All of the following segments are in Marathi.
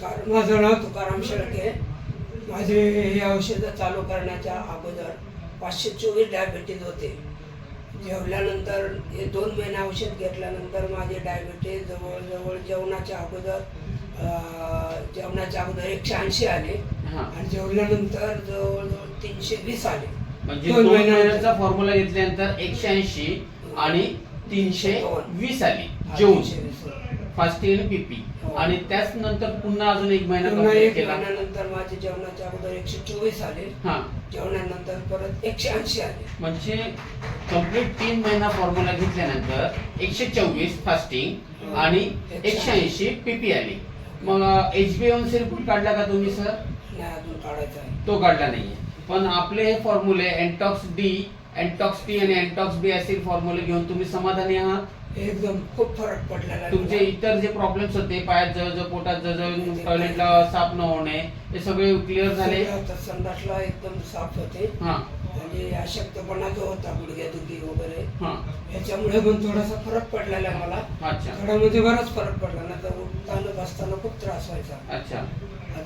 नमस्कार. माझं नाव तुकाराम शेळके. माझे हे औषधं चालू करण्याच्या अगोदर पाचशे चोवीस डायबिटीज होते. जेवल्यानंतर हे दोन महिने औषध घेतल्यानंतर माझे डायबिटीज जवळजवळ जेवणाच्या अगोदर जेवणाच्या अगोदर एकशे ऐंशी आले. हा. आणि जेवल्यानंतर जवळजवळ तीनशे वीस आले. म्हणजे दोन. महिन्याचा फॉर्म्युला घेतल्यानंतर एकशे ऐंशी आणि तीनशे वीस आली. हा, जेवून. 320 होते. फास्टिंग आणि पीपी. हो. आणि त्याच नंतर पुन्हा अजून एक महिना पुन्हा complete एक केला. महिन्यानंतर माझे जेवणाच्या अगोदर एकशे चोवीस आले. हा. जेवणानंतर परत एकशे ऐंशी आले. म्हणजे कंप्लीट तीन महिना फॉर्म्युला घेतल्यानंतर एकशे चोवीस फास्टिंग आणि एकशे ऐंशी. पीपी आली. मग एच बी सी रिपोर्ट काढला का तुम्ही सर नाही अजून काढायचा आहे. तो काढला नाहीये. पण आपले हे फॉर्म्युले अँटॉक्स डी अँटॉक्स टी आणि अँटॉक्स बी असे फॉर्म्युले घेऊन तुम्ही समाधानी आहात? एकदम खूप फरक पडलेला तुमचे. इतर जे प्रॉब्लेम्स होते पायात जळजळ पोटात जळजळ टॉयलेटला साफ न होणे हे सगळे क्लिअर झाले? संडासला एकदम साफ होते. हा. आणि अशक्तपणा जो होता गुडघ्यादुखी वगैरे हा. ह्याच्यामुळे पण थोडासा फरक पडलेला आहे मला. अच्छा. थोड्यामध्ये बराच फरक पडला ना तर उठताना बसताना खूप त्रास व्हायचा. अच्छा.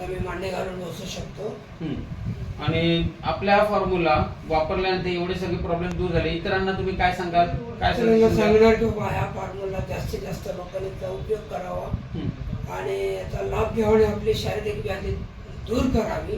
आता मी मांडे घालून बसू शकतो हम्म. आणि आपल्या फॉर्म्युला वापरल्यानंतर एवढे सगळे प्रॉब्लेम दूर झाले इतरांना तुम्ही काय सांगाल काय तर मी suggestion द्याल? सांगणार की बा ह्या फॉर्म्युला जास्तीत जास्त लोकांनी त्याचा उपयोग करावा हम्म. आणि याचा लाभ आणि आपली शारीरिक व्याधी दूर करावी